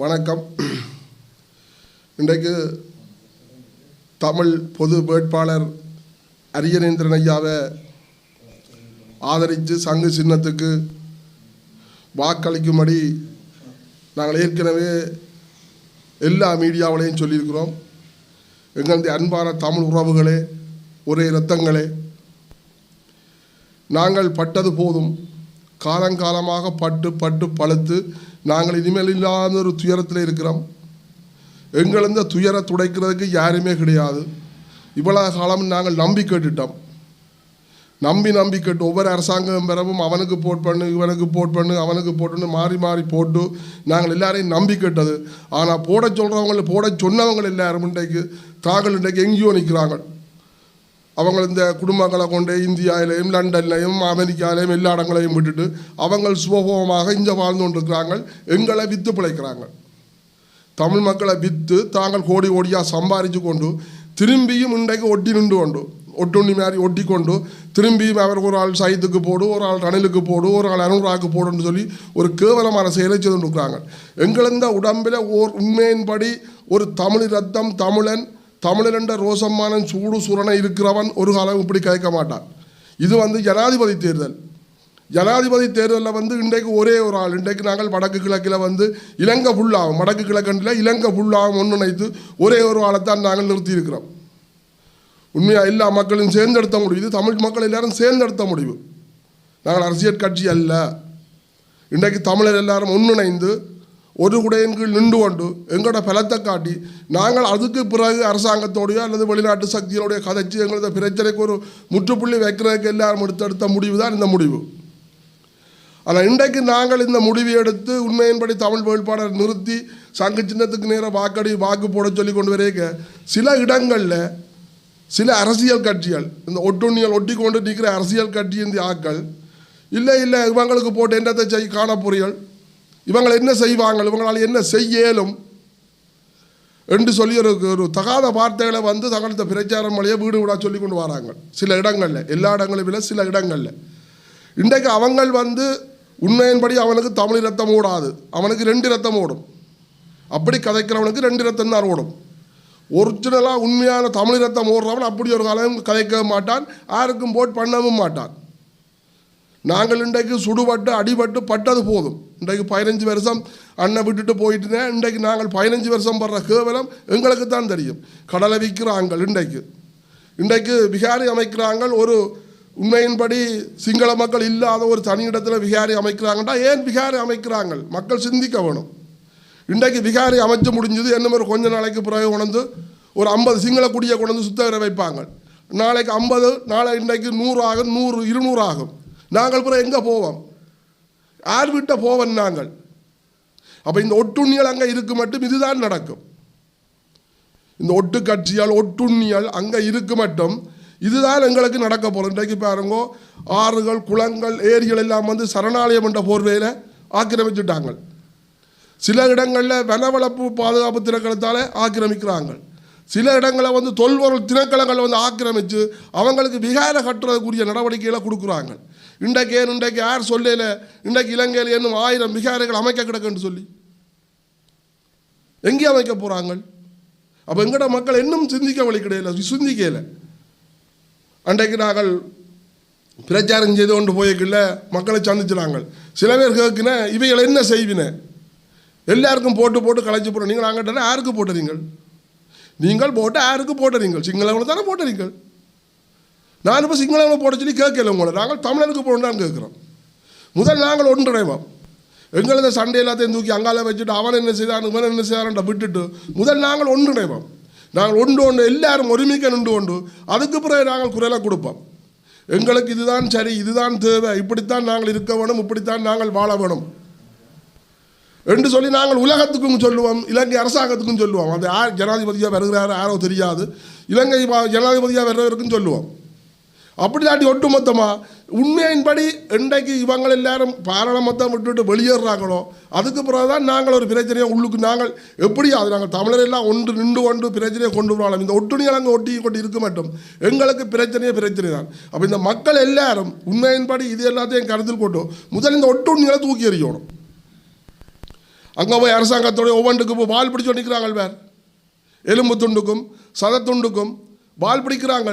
வணக்கம். இன்றைக்கு தமிழ் பொது வேட்பாளர் அரியநேந்திரன் ஐயாவை ஆதரித்து சங்கு சின்னத்துக்கு வாக்களிக்கும்படி நாங்கள் ஏற்கனவே எல்லா மீடியாவிலையும் சொல்லியிருக்கிறோம். எங்களுடைய அன்பான தமிழ் உறவுகளே ஒரே இரத்தங்களே. நாங்கள் பட்டது போதும். காலங்காலமாக பட்டு பட்டு பழுத்து நாங்கள் இனிமேல் இல்லாத ஒரு துயரத்தில் இருக்கிறோம். எங்கள் இந்த துயரை துடைக்கிறதுக்கு யாருமே கிடையாது. இவ்வளவு காலம் நாங்கள் நம்பி கேட்டுட்டோம். நம்பி நம்பி கேட்டு ஒவ்வொரு அரசாங்கம் பெறவும் அவனுக்கு போட் பண்ணு இவனுக்கு போட் பண்ணு அவனுக்கு போட்டுன்னு மாறி மாறி போட்டு நாங்கள் எல்லாரையும் நம்பி கேட்டது. ஆனால் போட சொல்கிறவங்களை போட சொன்னவங்க எல்லாரும் இன்றைக்கு தாங்கள் இன்றைக்கு எங்கேயோ நிற்கிறாங்க அவங்க இந்த குடும்பங்களை கொண்டு இந்தியாவிலையும் லண்டன்லையும் அமெரிக்காவிலையும் எல்லா இடங்களையும் விட்டுட்டு அவங்க சுபபோகமாக இங்கே வாழ்ந்து கொண்டிருக்கிறாங்க. எங்களை வித்து பிழைக்கிறாங்க. தமிழ் மக்களை விற்று தாங்கள் கோடி கோடியாக சம்பாரித்து கொண்டு திரும்பியும் இன்றைக்கு ஒட்டி நின்று கொண்டு ஒட்டுண்ணி மாதிரி ஒட்டி கொண்டு திரும்பியும் அவர் ஒரு ஆள் சைத்துக்கு போடு ஒரு ஆள் ரணிலுக்கு போடு ஒரு ஆள் அனுராக்கு போடுன்னு சொல்லி ஒரு கேவலமான செயலை செய்து கொண்டிருக்கிறாங்க. எங்களந்த உடம்பில் ஓர் உண்மையின்படி ஒரு தமிழ் ரத்தம் தமிழன் தமிழரண்ட என்ற ரோசம்மானன் சூடு சுரணை இருக்கிறவன் ஒரு காலம் இப்படி கேட்க மாட்டான். இது வந்து ஜனாதிபதி தேர்தல். ஜனாதிபதி தேர்தலில் வந்து இன்றைக்கு ஒரே ஒரு ஆள். இன்றைக்கு நாங்கள் வடக்கு கிழக்கில் வந்து இலங்கை ஃபுல்லாகும் வடக்கு கிழக்கண்டில் இலங்கை ஃபுல்லாகும் ஒன்றிணைத்து ஒரே ஒரு ஆளைத்தான் நாங்கள் நிறுத்தியிருக்கிறோம். உண்மையாக எல்லா மக்களும் சேர்ந்தெடுத்த முடிவு. இது தமிழ் மக்கள் எல்லாரும் சேர்ந்தெடுத்த முடிவு. நாங்கள் அரசியல் கட்சி அல்ல. இன்றைக்கு தமிழர் எல்லாரும் ஒன்றிணைந்து ஒரு குடையின் கீழ் நின்று கொண்டு எங்களோட பலத்தை காட்டி நாங்கள் அதுக்கு பிறகு அரசாங்கத்தோடையோ அல்லது வெளிநாட்டு சக்தியோடைய கதைச்சு எங்களது பிரச்சனைக்கு ஒரு முற்றுப்புள்ளி வைக்கிறதுக்கு எல்லாரும் எடுத்தெடுத்த முடிவு தான் இந்த முடிவு. ஆனால் இன்றைக்கு நாங்கள் இந்த முடிவை எடுத்து உண்மையின்படி தமிழ் வேட்பாளர் நிறுத்தி சங்கு சின்னத்துக்கு நேராக வாக்கடி வாக்கு போட சொல்லி கொண்டு வரைக்க சில இடங்களில் சில அரசியல் கட்சிகள் இந்த ஒட்டுண்ணியல் ஒட்டி கொண்டு நிற்கிற அரசியல் கட்சி இந்த ஆக்கள் இல்லை இல்லை இவங்களுக்கு போட்டு என்னத்தை செய் காணப்பொறியல் இவங்களை என்ன செய்வாங்க? இவங்களால் என்ன செய்யலும்? என்று சொல்லி ஒரு ஒரு தகாத வார்த்தைகளை வந்து தங்களது பிரச்சாரம் வழியாக வீடு வீடாக சொல்லி கொண்டு வராங்க. சில இடங்களில் எல்லா இடங்களிலும் இல்லை சில இடங்களில். இன்றைக்கு அவங்கள் வந்து உண்மையின்படி அவனுக்கு தமிழ் ரத்தம் ஓடாது. அவனுக்கு ரெண்டு ரத்தம் ஓடும். அப்படி கதைக்கிறவனுக்கு ரெண்டு ரத்தம் தான் ஓடும். ஒரிஜினலாக உண்மையான தமிழ் ரத்தம் ஓடுறவன் அப்படி ஒரு காலம் கதைக்க மாட்டான் யாருக்கும் போட் பண்ணவும் மாட்டான். நாங்கள் இன்றைக்கு சுடுபட்டு அடிபட்டு பட்டது போதும். இன்றைக்கு பதினஞ்சு வருஷம் அண்ணன் விட்டுட்டு போயிட்டுனே இன்றைக்கு நாங்கள் பதினஞ்சு வருஷம் படுற கேவலம் எங்களுக்கு தான் தெரியும். கடலை விற்கிறாங்க இன்றைக்கு. இன்றைக்கு விகாரி அமைக்கிறாங்க ஒரு உண்மையின்படி சிங்கள மக்கள் இல்லாத ஒரு தனி இடத்துல விகாரி அமைக்கிறாங்கன்னா ஏன் விகாரி அமைக்கிறாங்க மக்கள் சிந்திக்க வேணும். இன்றைக்கு விகாரி அமைச்சு முடிஞ்சது என்ன மாதிரி கொஞ்ச நாளைக்கு பிறகு கொண்டு ஒரு ஐம்பது சிங்கள குடியை கொண்டு வந்து சுத்தகர வைப்பாங்க நாளைக்கு ஐம்பது நாளை இன்றைக்கு நூறு ஆகும் நூறு இருநூறு ஆகும் நாங்கள் பிறகு எங்கே போவோம்? யார் விட்ட போவன் நாங்கள். அப்போ இந்த ஒட்டுண்ணியல் அங்கே இருக்கு மட்டும் இதுதான் நடக்கும். இந்த ஒட்டு கட்சியால் ஒட்டுண்ணியல் அங்கே இருக்கு மட்டும் இதுதான் எங்களுக்கு நடக்க போகிறோம் இன்றைக்கு பாருங்க ஆறுகள் குளங்கள் ஏரிகள் எல்லாம் வந்து சரணாலயம் என்ற போர்வையில் ஆக்கிரமிச்சுட்டாங்க. சில இடங்களில் வனவளப்பு பாதுகாப்பு திணைக்களத்தால் ஆக்கிரமிக்கிறாங்க. சில இடங்களில் வந்து தொல்பொருள் திணைக்களங்களை வந்து ஆக்கிரமித்து அவங்களுக்கு விகார கட்டுறதுக்குரிய நடவடிக்கைகளை கொடுக்குறாங்க. இன்றைக்கு ஏன் இன்றைக்கு யார் சொல்லல இன்றைக்கு இலங்கையில் என்னும் ஆயிரம் விகாரைகள் அமைக்க கிடக்குன்னு சொல்லி. எங்கே அமைக்க போகிறாங்க அப்போ எங்கட மக்கள் இன்னும் சிந்திக்க வழி கிடையாது சிந்திக்கல. அன்றைக்கு நாங்கள் பிரச்சாரம் செய்து கொண்டு போய்க்குள்ள மக்களை சந்திச்சுறாங்க சில பேர் கேட்குன இவைகளை என்ன செய்வின? எல்லாருக்கும் போட்டு போட்டு கலைச்சி போடுறோம் நீங்கள் அங்கிட்ட யாருக்கு போட்டுறீங்க நீங்கள் போட்டு யாருக்கு போட்டுறீங்க சிங்களவங்களை தானே போட்டுறீங்க நான் இப்போ சிங்களவங்களை போட சொல்லி கேட்கல உங்களை. நாங்கள் தமிழருக்கு போடணும்னு கேட்குறோம். முதல் நாங்கள் ஒன்றிணைவோம். எங்களை இந்த சண்டை எல்லாத்தையும் தூக்கி அங்கால வச்சுட்டு அவன் என்ன செய்தான் இவன் என்ன செய்தான்ன்ற விட்டுட்டு முதல் நாங்கள் ஒன்றிணைவோம். நாங்கள் ஒன்று ஒன்று எல்லாரும் ஒருமிக்க நின்று கொண்டு அதுக்கு பிறகு நாங்கள் குரலை கொடுப்போம். எங்களுக்கு இதுதான் சரி இதுதான் தேவை இப்படித்தான் நாங்கள் இருக்க வேணும் இப்படித்தான் நாங்கள் வாழ வேணும். என்று சொல்லி நாங்கள் உலகத்துக்கும் சொல்லுவோம் இலங்கை அரசாங்கத்துக்கும் சொல்லுவோம். அது யார் ஜனாதிபதியாக வருகிறாரோ யாரோ தெரியாது. இலங்கை ஜனாதிபதியாக வர்றவருக்கும் சொல்லுவோம். அப்படி தாண்டி ஒட்டுமொத்தமாக உண்மையின்படி இன்றைக்கு இவங்க எல்லாரும் பாராளுமத்தம் விட்டுட்டு வெளியேறாங்களோ அதுக்கு பிறகு தான் நாங்கள் ஒரு பிரச்சனையை உள்ளுக்கு நாங்கள் எப்படி அது நாங்கள் தமிழர் எல்லாம் ஒன்று நின்று கொண்டு பிரச்சனையை கொண்டு வரலாம் இந்த ஒட்டுணிகள் அங்கே ஒட்டி கொண்டு இருக்க மாட்டோம். எங்களுக்கு பிரச்சனையே பிரச்சனை தான் அப்போ இந்த மக்கள் எல்லாரும் உண்மையின்படி இது எல்லாத்தையும் கருத்தில் கொண்டு முதல் இந்த ஒட்டுணிகளை தூக்கி எறியணும். அங்கே போய் அரசாங்கத்தோட ஒவ்வொன்றுக்கு போய் வால் பிடிச்சு நிற்கிறாங்க வேறு எலும்பு துண்டுக்கும் சதத்துண்டுக்கும் வால் பிடிக்கிறாங்க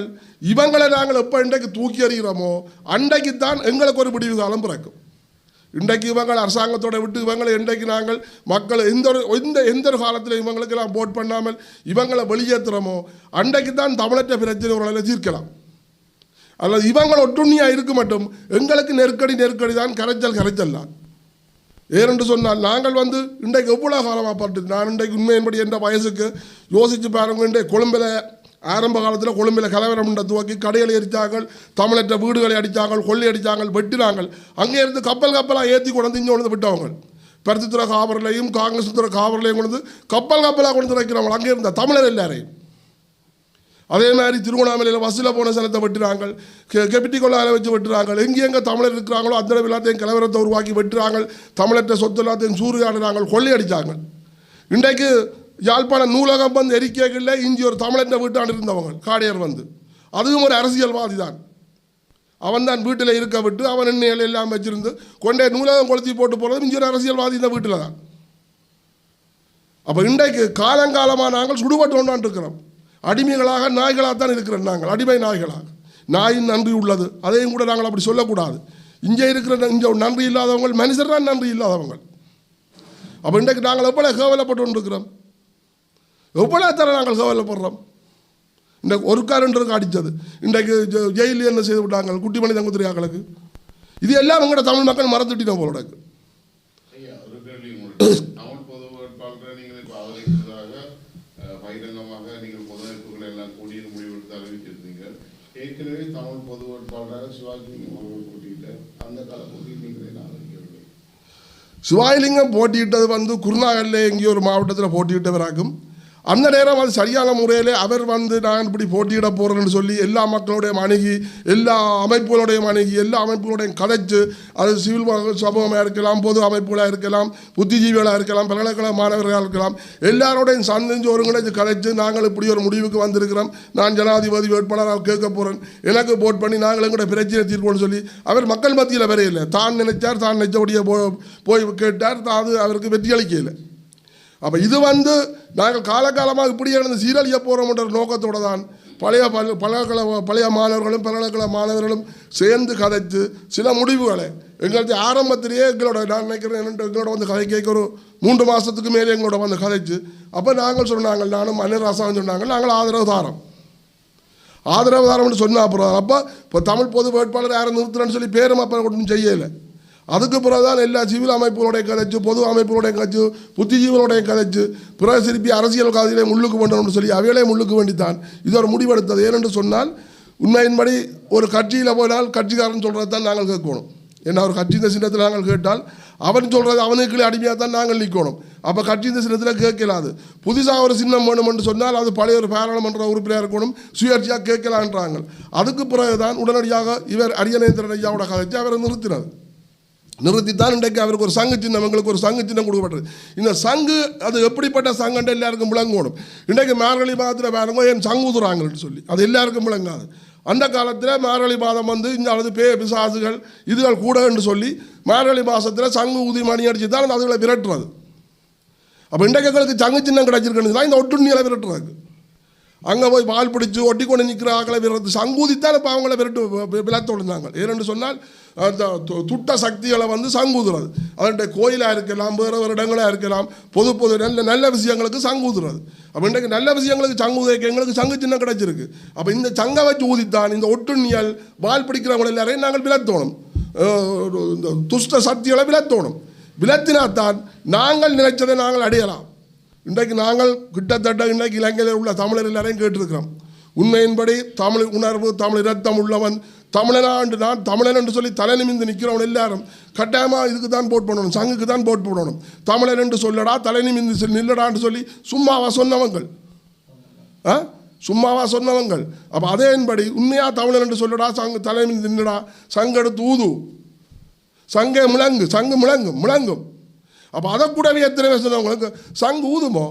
இவங்களை நாங்கள் எப்போ இன்றைக்கு தூக்கி எறிகிறோமோ அன்றைக்கு தான் எங்களுக்கு ஒரு முடிவு காலம் பிறக்கும். இன்றைக்கு இவங்கள் அரசாங்கத்தோட விட்டு இவங்களை இன்றைக்கு நாங்கள் மக்கள் எந்த ஒரு எந்த எந்த ஒரு காலத்தில் இவங்களுக்கெல்லாம் போட் பண்ணாமல் இவங்களை வெளியேற்றுறோமோ அன்றைக்கு தான் தமிழற்ற பிரச்சனை ஒரு தீர்க்கலாம். அல்லது இவங்கள் ஒட்டுண்ணியாக இருக்க மட்டும் எங்களுக்கு நெருக்கடி நெருக்கடி தான் கரைச்சல் கரைச்சல் தான். ஏனென்று சொன்னால் நாங்கள் வந்து இன்றைக்கு எவ்வளோ காலமாக பட்டு நான் இன்றைக்கு உண்மையின்படி என்ற வயசுக்கு யோசித்து பாருங்க இன்றைக்கு கொழும்பில் ஆரம்ப காலத்தில் கொழும்பில் கலவரம் உண்ட துவக்கி கடையில் எரித்தார்கள் தமிழற்ற வீடுகளை அடித்தார்கள் கொள்ளை அடித்தாங்கள் வெட்டினாங்கள் அங்கே இருந்து கப்பல் கப்பலாக ஏற்றி கொண்டு வந்து இங்கே கொண்டு வந்து விட்டவங்க. பருத்தித்துறை காவலையும் காங்கிரஸ் துறை காவலையும் கொண்டு வந்து கப்பல் கப்பலாக கொண்டு வைக்கிறவங்க. அங்கே இருந்த தமிழர் எல்லாரையும். அதே மாதிரி திருவண்ணாமலையில் வசூல போன சனத்தை வெட்டுறாங்க. கெ- கெப்பிட்டி கொள்ளால வச்சு வெட்டுறாங்க. எங்கே எங்கே தமிழர் இருக்கிறாங்களோ அந்த எல்லாத்தையும் கலவரத்தை உருவாக்கி வெட்டுறாங்க. தமிழற்ற சொத்து எல்லாத்தையும் சூறையாடுறாங்க. அடித்தாங்க இன்றைக்கு யாழ்ப்பாணம் நூலகம் வந்து எரிக்கைகளில் இஞ்சி ஒரு தமிழன் வீட்டாண்டு இருந்தவங்க காடையர் வந்து. அதுவும் ஒரு அரசியல்வாதி தான். அவன் தான் வீட்டில் இருக்க விட்டு அவன் எண்ணெயில் எல்லாம் வச்சிருந்து கொண்டே நூலகம் கொளுத்தி போட்டு போகிறதும் இஞ்சி ஒரு அரசியல்வாதி இந்த வீட்டில் தான். அப்போ இன்றைக்கு காலங்காலமாக நாங்கள் சுடுபட்டு ஒன்றான் இருக்கிறோம் அடிமைகளாக நாய்களாக தான் இருக்கிறோம் நாங்கள் அடிமை நாய்களாக. நாயின் நன்றி உள்ளது அதையும் கூட நாங்கள் அப்படி சொல்லக்கூடாது. இங்கே இருக்கிற இங்கே நன்றி இல்லாதவங்க மனுஷர் தான் நன்றி இல்லாதவங்க அப்போ இன்றைக்கு நாங்கள் எவ்வளோ கேவலப்பட்டு கொண்டிருக்கிறோம்? எவ்வளோ தர நாங்கள் கேவலப்படுறோம். இந்த ஒரு காரண்டருக்கு அடித்தது. இன்றைக்கு ஜெயிலில் என்ன செய்து விட்டாங்க? குட்டிமணி தங்குத்திரியாக்களுக்கு இது எல்லாம் உங்களோட தமிழ் மக்கள் மறந்துட்டினோம் போல பகிரங்கமாக நீங்கள் பொது வேட்புகளை எல்லாம் கூடிய முடிவெடுத்து அறிவிச்சிருந்தீங்க ஏற்கனவே தமிழ் பொது வேட்பாளராக சிவாஜி அவர்கள் போட்டியிட்டார். அந்த கால போட்டியில் நீங்கள் ஆதரிக்கவில்லை போட்டியிட்டது வந்து குருநாகல்ல எங்கேயோ ஒரு மாவட்டத்தில் போட்டியிட்டவராகும். அந்த நேரம் அது சரியான முறையில் அவர் வந்து நான் இப்படி போட்டியிட போகிறேன்னு சொல்லி எல்லா மக்களுடையும் அணுகி எல்லா அமைப்புகளுடையும் அணுகி எல்லா அமைப்புகளோடையும் கதைச்சு அது சிவில் சமூகமாக இருக்கலாம் பொது அமைப்புகளாக இருக்கலாம் புத்திஜீவிகளாக இருக்கலாம் பல்கலைக்கழக மாணவர்களாக இருக்கலாம் எல்லாரோடையும் சந்திஞ்சு ஒருங்கிணைச்சு கதைச்சு நாங்கள் இப்படி ஒரு முடிவுக்கு வந்திருக்கிறோம். நான் ஜனாதிபதி வேட்பாளராக கேட்க போகிறேன் எனக்கு போட் பண்ணி நாங்கள் எங்களுடைய பிரச்சனை தீர்ப்போம்னு சொல்லி அவர் மக்கள் மத்தியில் வரையில்லை தான் நினைச்சார் தான் நினைச்சபடியே போ போய் கேட்டார் அது அவருக்கு வெற்றி அளிக்கலை அப்போ இது வந்து நாங்கள் காலகாலமாக இப்படியே இருந்து சீரழிய போகிறோம்ன்ற நோக்கத்தோடு தான் பழைய பல் பல்கலைக்கழக பழைய மாணவர்களும் பல்கலைக்கழக மாணவர்களும் சேர்ந்து கதைத்து சில முடிவுகளை எங்களுக்கு ஆரம்பத்திலேயே எங்களோட நான் நினைக்கிறேன் எங்களோட வந்து கதை கேட்க ஒரு மூன்று மாதத்துக்கு மேலே எங்களோட வந்து கதைச்சு அப்போ நாங்கள் சொன்னாங்க நானும் மன்னர் ராசாவும் சொன்னாங்க நாங்கள் ஆதரவு தாரோம். ஆதரவு தாரம்னு சொன்னால் அப்புறம் அப்போ இப்போ தமிழ் பொது வேட்பாளர் யாரும் நிறுத்துறேன்னு சொல்லி பேரும் அப்போ ஒன்றும் செய்யலை. அதுக்கு பிறகுதான் எல்லா சிவில் அமைப்புகளுடைய கதைச்சு பொது அமைப்புகளுடைய கதைச்சு புத்திஜீவிகளுடைய கதைச்சு பிறகு திருப்பி அரசியல் காதிலே முள்ளுக்கு வேண்டணும்னு சொல்லி அவைகளே முள்ளுக்கு வேண்டித்தான். இது ஒரு முடிவெடுத்தது. ஏனென்று சொன்னால் உண்மையின்படி ஒரு கட்சியில் போனால் கட்சிக்காரன் சொல்கிறது தான் நாங்கள் கேட்கணும். ஏன்னா ஒரு கட்சி இந்த சின்னத்தில் நாங்கள் கேட்டால் அவன் சொல்கிறது அவனுக்குள்ளே அடிமையாக தான் நாங்கள் நிற்கணும் அப்போ கட்சி இந்த சின்னத்தில் கேட்கலாது. புதுசாக ஒரு சின்னம் வேணுமென்று சொன்னால் அது பழைய ஒரு பாராளுமன்ற உறுப்பினர் இருக்கணும் சுயேட்சையாக கேட்கலான்றாங்க. அதுக்கு பிறகு தான் உடனடியாக இவர் அரியநேந்திரன் ஐயாவோட கதைச்சு அவரை நிறுத்தினார் நிறுத்தி தான் இன்றைக்கு அவருக்கு ஒரு சங்கு சின்னம் எங்களுக்கு ஒரு சங்கு சின்னம் கொடுக்கப்பட்டது. இந்த சங்கு அது எப்படிப்பட்ட சங்கன்ற எல்லாருக்கும் விளங்கணும். இன்றைக்கு மார்கழி மாதத்தில் பாருங்க என் சங்கு ஊதுறாங்கன்னு சொல்லி. அது எல்லாருக்கும் விளங்காது. அந்த காலத்தில் மார்கழி மாதம் வந்து இந்த அளவு பே பிசாசுகள் இதுகள் கூட என்று சொல்லி மார்கழி மாதத்தில் சங்கு ஊதி மணி அடிச்சு தான் அதுகளை விரட்டுறது. அப்போ இன்றைக்கு எங்களுக்கு சங்கு சின்னம் கிடைச்சிருக்குன்னு இந்த ஒட்டுண்ணியில் விரட்டுறாங்க அங்கே போய் வால் பிடிச்சி ஒட்டி கொண்டு நிற்கிற ஆக்களை விரட்டு சங்கூதித்தான் இப்போ அவங்கள விரட்டு விளத்தொழுந்தாங்க ஏனென்று சொன்னால் அந்த து- துட்ட சக்திகளை வந்து சங்கூதுறது. அதனுடைய கோயிலாக இருக்கலாம் வேறு வேறு இடங்களாக இருக்கலாம் பொது பொது நல்ல நல்ல விஷயங்களுக்கு சங்கூதுறது. அப்போ இன்றைக்கு நல்ல விஷயங்களுக்கு சங்குதைக்கு எங்களுக்கு சங்கு சின்னம் கிடச்சிருக்கு. அப்போ இந்த சங்கை வச்சு ஊதித்தான் இந்த ஒட்டுண்ணியல் வால் பிடிக்கிறவங்க எல்லாரையும் நாங்கள் விளத்தோணும் இந்த துஷ்ட சக்திகளை விளத்தோணும் விளத்தினாத்தான் நாங்கள் நினைச்சதை நாங்கள் அடையலாம். இன்றைக்கு நாங்கள் கிட்டத்தட்ட இன்றைக்கு இலங்கையில் உள்ள தமிழர் எல்லாரையும் கேட்டிருக்கிறோம். உண்மையின்படி தமிழ் உணர்வு தமிழ் இரத்தம் உள்ளவன் தமிழனாண்டு நான் தமிழன் என்று சொல்லி தலை நிமிந்து நிற்கிறவன் எல்லாரும் கட்டாயமாக இதுக்கு தான் போட் பண்ணணும் சங்குக்கு தான் போட் பண்ணணும் தமிழன் என்று சொல்லடா தலை நிமிந்து நில்லடான்னு சொல்லி சும்மாவா சொன்னவங்கள். ஆ? சும்மாவா சொன்னவங்கள். அப்போ அதேன்படி உண்மையாக தமிழன் என்று சொல்லடா சங்கு தலை நிமிந்து நில்லடா சங்கெடுத்து ஊது. சங்கே முழங்கு சங்கு முழங்கும் முழங்கும். அப்போ அதை கூடவே எத்தனை பேர் சொன்னவங்களுக்கு சங்கு ஊதுமோ?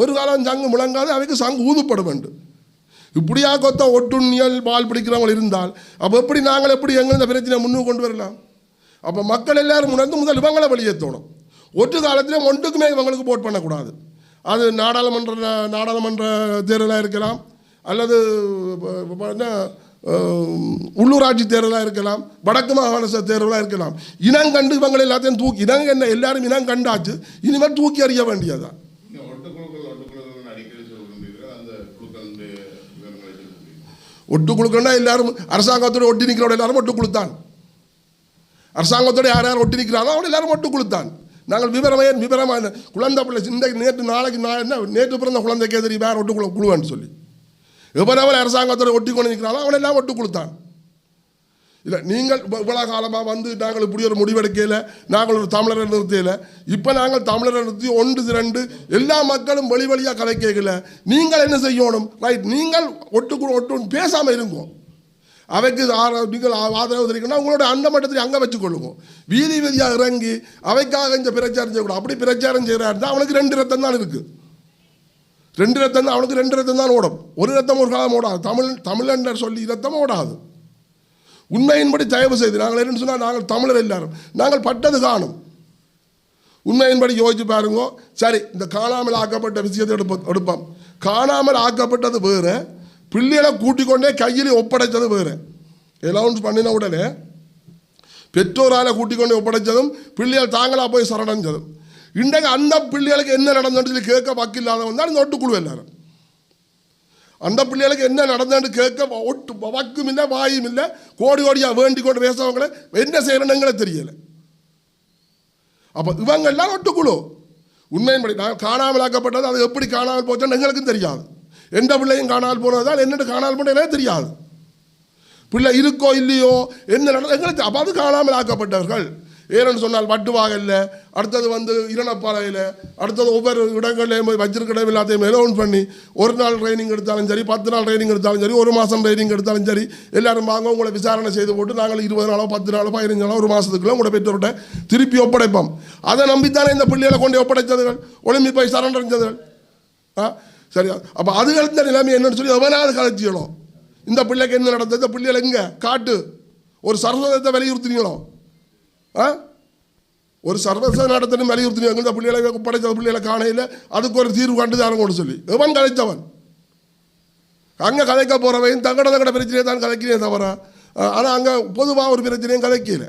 ஒரு காலம் சங்கு முழங்காது அவைக்கு சங்கு ஊதுப்பட வேண்டும் இப்படியா கொத்த ஒட்டுண்ணியல் பால் பிடிக்கிறவங்க இருந்தால் அப்போ எப்படி நாங்கள் எப்படி எங்க இந்த பிரச்சனை முன்னுக்கு கொண்டு வரலாம்? அப்போ மக்கள் எல்லாரும் உணர்ந்து முதல் இவங்களை வெளியேற்றணும் ஒற்று காலத்தில் ஒன்றுக்குமே இவங்களுக்கு போட் பண்ணக்கூடாது. அது நாடாளுமன்ற நாடாளுமன்ற தேர்தலாக இருக்கலாம் அல்லது என்ன உள்ளூராட்சி தேர்தலாக இருக்கலாம் வடக்கு மாகாண தேர்தலாக இருக்கலாம். இனம் கண்டு இவங்களை எல்லாத்தையும் தூக்கி இனம் என்ன எல்லாரும் இனம் கண்டாச்சு இனிமேல் தூக்கி அறிய சொல்லுங்கள் ஒட்டு குழுக்கன்னா எல்லாரும் அரசாங்கத்தோட ஒட்டி நிற்கிறவங்க எல்லாரும் ஒட்டு குழுத்தான் அரசாங்கத்தோட யார் யார் ஒட்டி நிற்கிறாரோ அவங்க எல்லாரும் ஒட்டு குழுத்தான் நாங்கள் விவரமே விவரமான குழந்தை பிள்ளை இந்த நேற்று நாளைக்கு நான் என்ன நேற்று பிறந்த குழந்தைக்கே தெரியும் வேறு ஒட்டு குழு குழுவான்னு சொல்லி. எவரவன் அரசாங்கத்தோட ஒட்டி கொண்டு நிற்கிறாரோ அவனை எல்லாம் ஒட்டு கொடுத்தான். இல்லை நீங்கள் இவ்வளோ காலமாக வந்து நாங்கள் இப்படி ஒரு முடிவெடுக்கையில் நாங்கள் ஒரு தமிழரை நிறுத்தையில். இப்போ நாங்கள் தமிழரை நிறுத்தி ஒன்று திரண்டு எல்லா மக்களும் வழி வழியாக கலைக்கல நீங்கள் என்ன செய்யணும்? ரைட் நீங்கள் ஒட்டு ஒட்டு பேசாமல் இருங்கோ. அவைக்கு ஆர- நீங்கள் ஆதரவு தெரிவிக்கணும் உங்களோட அந்த மட்டத்தில் அங்கே வச்சுக்கொள்ளுங்க வீதி வீதியாக இறங்கி அவைக்காக இந்த பிரச்சாரம் செய்யக்கூடாது. அப்படி பிரச்சாரம் செய்கிறாரு தான் அவனுக்கு ரெண்டு ரத்தம் தான் இருக்குது ரெண்டு ரத்தம் தான் அவனுக்கு ரெண்டு ரத்தம் தான் ஓடும். ஒரு ரத்தம் ஒரு காலம் ஓடாது. தமிழ் தமிழன்னர் சொல்லி ரத்தம் ஓடாது. உண்மையின்படி தயவு செய்து நாங்கள் என்னன்னு சொன்னால் நாங்கள் தமிழர் எல்லாரும். நாங்கள் பட்டது காணும் உண்மையின்படி யோசிச்சு பாருங்க. சரி இந்த காணாமல் ஆக்கப்பட்ட விஷயத்தை எடுப்போம் எடுப்போம். காணாமல் ஆக்கப்பட்டது வேறு பிள்ளைகளை கூட்டிக்கொண்டே கையில் ஒப்படைத்தது வேறு. எலவுன்ஸ் பண்ணின உடனே பெற்றோரால் கூட்டிக்கொண்டே ஒப்படைச்சதும் பிள்ளைகள் தாங்களாக போய் சரணடைஞ்சதும். இன்றைக்கு அந்த பிள்ளைகளுக்கு என்ன நடந்ததுன்னு சொல்லி கேட்க வக்கில்லாதவன் தான் இந்த ஒட்டுக்குழு எல்லாரும். அந்த பிள்ளைகளுக்கு என்ன நடந்ததுன்னு கேட்க ஒட்டு வக்கும் இல்லை வாயும் இல்லை கோடி கோடியாக வேண்டி கொண்டு பேசுறவங்கள என்ன செய்யணுங்களே தெரியல. அப்போ இவங்கெல்லாம் ஒட்டுக்குழு. உண்மையின்படி நான் காணாமல் ஆக்கப்பட்டது அது எப்படி காணாமல் போச்சோன்னு எங்களுக்கும் தெரியாது. எந்த பிள்ளையும் காணாமல் போனதால் என்னென்னு காணாமல் போனதே தெரியாது. பிள்ளை இருக்கோ இல்லையோ என்ன நடந்தது எங்களுக்கு அப்போ அது காணாமல் ஆக்கப்பட்டவர்கள் ஏன்னு சொன்னால் வட்டுவாகல்ல அடுத்தது வந்து இரணப்பாறையில் அடுத்தது ஒவ்வொரு இடங்கள்லையும் போய் எல்லாத்தையும் எலோன் பண்ணி ஒரு நாள் ட்ரைனிங் எடுத்தாலும் சரி பத்து நாள் ட்ரைனிங் எடுத்தாலும் சரி ஒரு மாதம் ட்ரைனிங் எடுத்தாலும் சரி எல்லாரும் வாங்க உங்களை விசாரணை செய்து போட்டு நாங்கள் இருபது நாளோ பத்து நாளோ பதினஞ்சு நாளோ ஒரு மாதத்துக்குள்ள உங்களை பெற்றோர்கிட்ட திருப்பி ஒப்படைப்போம். அதை நம்பித்தானே இந்த பிள்ளைகளை கொண்டு ஒப்படைத்ததுகள்? ஒளிம்பி போய் சரண்டடைஞ்சதுகள் ஆ? சரியா அப்போ அதுகள் இந்த நிலைமை என்னன்னு சொல்லி எவனாவது கலைச்சியணும் இந்த பிள்ளைக்கு என்ன நடந்தது? இந்த பிள்ளைகள் எங்கே? காட்டு. ஒரு சர்வதத்தை வலியுறுத்தினீங்களோ? ஆ? ஒரு சர்வச நடத்தணும் வலியுறுத்தினீங்க இந்த பிள்ளைகளை படைச்ச பிள்ளைகளை காணையில் அதுக்கு ஒரு தீர்வு கண்டு கொண்டு சொல்லி. எவன் கதைத்தவன்? அங்கே கதைக்க போகிறவன் தங்கட தங்கட பிரச்சனையை தான் கலைக்கிறே தவிர ஆனால் அங்கே பொதுவாக ஒரு பிரச்சனையும் கதைக்கல.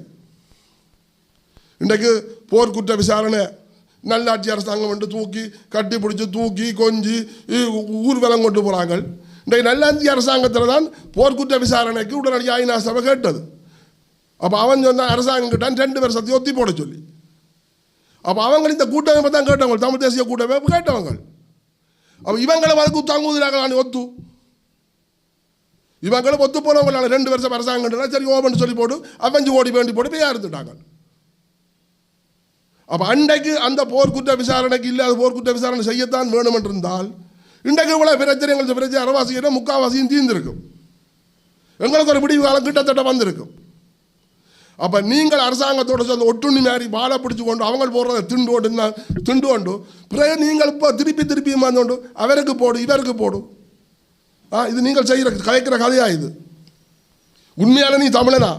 இன்றைக்கு போர்க்குற்ற விசாரணை நல்லாட்சி அரசாங்கம் வந்து தூக்கி கட்டி பிடிச்சி தூக்கி கொஞ்சி ஊர்வலம் கொண்டு போகிறாங்க இன்றைக்கு நல்லாட்சி அரசாங்கத்தில் தான் போர்க்குற்ற விசாரணைக்கு உடனடியாக ஐநா சபை கேட்டது. அப்போ அவன் சொன்ன அரசாங்கம் கிட்டான் ரெண்டு வருஷத்தையும் ஒத்தி போட சொல்லி அப்போ அவங்க இந்த கூட்டமைப்பை தான் கேட்டவங்க தமிழ் தேசிய கூட்டமைப்பு கேட்டவங்க அப்போ இவங்களை அதுக்கு தாங்குவதாக ஒத்து இவங்களும் ஒத்து போனவங்களால ரெண்டு வருஷம் அரசாங்கம் சரி ஓபன் சொல்லி போட்டு அவஞ்சு ஓடி வேண்டி போட்டு போய் இருந்துட்டாங்க அப்போ அன்றைக்கு அந்த போர்க்குற்ற விசாரணைக்கு இல்லாத போர்க்குற்ற விசாரணை செய்யத்தான் வேணும் என்றிருந்தால் இன்றைக்கு இவ்வளோ பிரச்சனை பிரச்சனை அறவாசியிட முக்காவாசியும் தீர்ந்திருக்கும் எங்களுக்கு ஒரு விடிவு காலம் கிட்டத்தட்ட வந்திருக்கும் அப்போ நீங்கள் அரசாங்கத்தோடு சேர்ந்து ஒட்டுண்ணி மாறி வாழை பிடிச்சு கொண்டு அவங்க போடுறத திண்டு கொண்டு திண்டு கொண்டு பிறகு நீங்கள் இப்போ திருப்பி திருப்பி கொண்டு அவருக்கு போடு இவருக்கு போடு. ஆ இது நீங்கள் செய்கிற கலைக்கிற கதையா இது? உண்மையான நீ தமிழனா?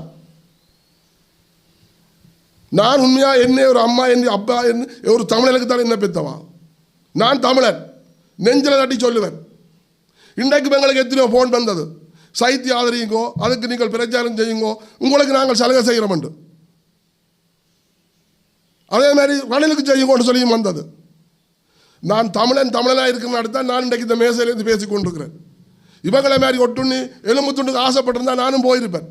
நான் உண்மையாக என்ன ஒரு அம்மா என்ன அப்பா என்ன ஒரு தமிழனுக்கு தான் என்ன பெத்தவா? நான் தமிழன். நெஞ்சில தட்டி சொல்லுவேன். இன்றைக்கு எங்களுக்கு எத்தனையோ ஃபோன் வந்தது? சைத்திய ஆதரியுங்கோ அதுக்கு நீங்கள் பிரச்சாரம் செய்யுங்கோ உங்களுக்கு நாங்கள் சலுகை செய்கிறோம் அதே மாதிரி ரணிலுக்கு செய்யுங்கோன்னு சொல்லியும் வந்தது. நான் தமிழன் தமிழனாக இருக்கிற தான் நான் இன்றைக்கு இந்த மேசையிலேருந்து பேசி கொண்டிருக்கிறேன். இவங்களை மாதிரி ஒட்டுண்ணி எலும்பு துண்டுக்கு ஆசைப்பட்டிருந்தா நானும் போயிருப்பேன்.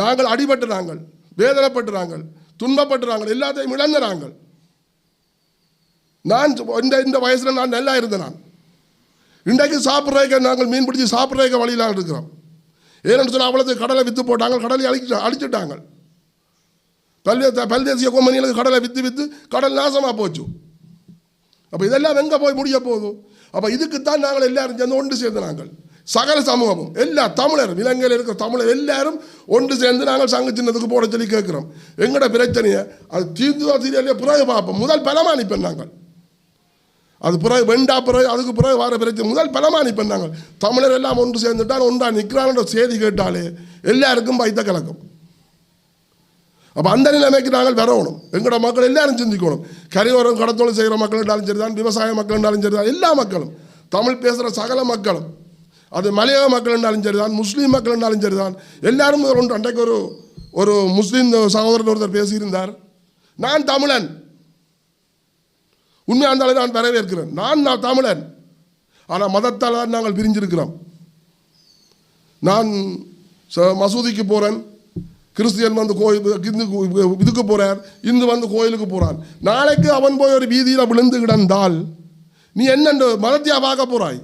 நாங்கள் அடிபட்டு நாங்கள் வேதனைப்பட்டு நாங்கள் துன்பப்பட்டு நாங்கள் எல்லாத்தையும் இழந்த நாங்கள். நான் இந்த இந்த வயசில் நான் நல்லா இருந்தேன் நான். இன்றைக்கு சாப்பிட்றதுக்கு நாங்கள் மீன் பிடிச்சி சாப்பிட்றதுக்கு வழியில இருக்கிறோம். ஏன்னு சொன்னால் கடலை விற்று போட்டாங்க கடலை அழிச்சு அழிச்சிட்டாங்க. பல்வே பல்தேசிய கொம்பனிகளுக்கு கடலை விற்று விற்று கடல் நாசமாக போச்சு. அப்போ இதெல்லாம் எங்கே போய் முடிய போதும் அப்போ இதுக்குத்தான் நாங்கள் எல்லாரும் சேர்ந்து ஒன்று சேர்ந்து நாங்கள். சகல சமூகமும் எல்லா தமிழரும் இலங்கையில் இருக்கிற தமிழர் எல்லாரும் ஒன்று சேர்ந்து நாங்கள் சங்க சின்னத்துக்கு போட சொல்லி கேட்குறோம். எங்களோட பிரச்சனையை அது தீர்ந்துதான் தீர்வு பிறகு பார்ப்போம். முதல் பலமாக அனுப்பேன் நாங்கள். அது பிறகு வெண்டா பிறகு அதுக்கு பிறகு வர பிரச்சனை முதல் பலமாக பண்ணாங்க தமிழர் எல்லாம் ஒன்று சேர்ந்துட்டால் ஒன்றா நிற்கிறான்ற செய்தி கேட்டாலே எல்லாருக்கும் பைத்த கலக்கம். அப்போ அந்த நிலைமைக்கு நாங்கள் வரணும். எங்களோட மக்கள் எல்லாரும் சிந்திக்கணும். கரையோரம் கடத்தொழில் செய்கிற மக்கள் என்றாலும் சரி தான் விவசாய மக்கள் என்றாலும் சரி தான் எல்லா மக்களும். தமிழ் பேசுகிற சகல மக்களும். அது மலையாள மக்கள் என்றாலும் சரி தான் முஸ்லீம் மக்கள் என்றாலும் சரி தான் எல்லாரும் ஒரு ஒன்று அன்றைக்கு ஒரு ஒரு முஸ்லீம் சகோதரர் ஒருத்தர் பேசியிருந்தார். நான் தமிழன். உண்மையாக இருந்தாலும் நான் வரவேற்கிறேன். நான் நான் தமிழன். ஆனால் மதத்தால் தான் நாங்கள் பிரிஞ்சிருக்கிறோம். நான் ச- மசூதிக்கு போகிறேன் கிறிஸ்டியன் வந்து கோயில் இதுக்கு போகிறார் இந்து வந்து கோயிலுக்கு போகிறான் நாளைக்கு அவன் போய் ஒரு வீதியில் விழுந்து கிடந்தால் நீ என்னென்று மதத்தையாக பார்க்க போகிறாய்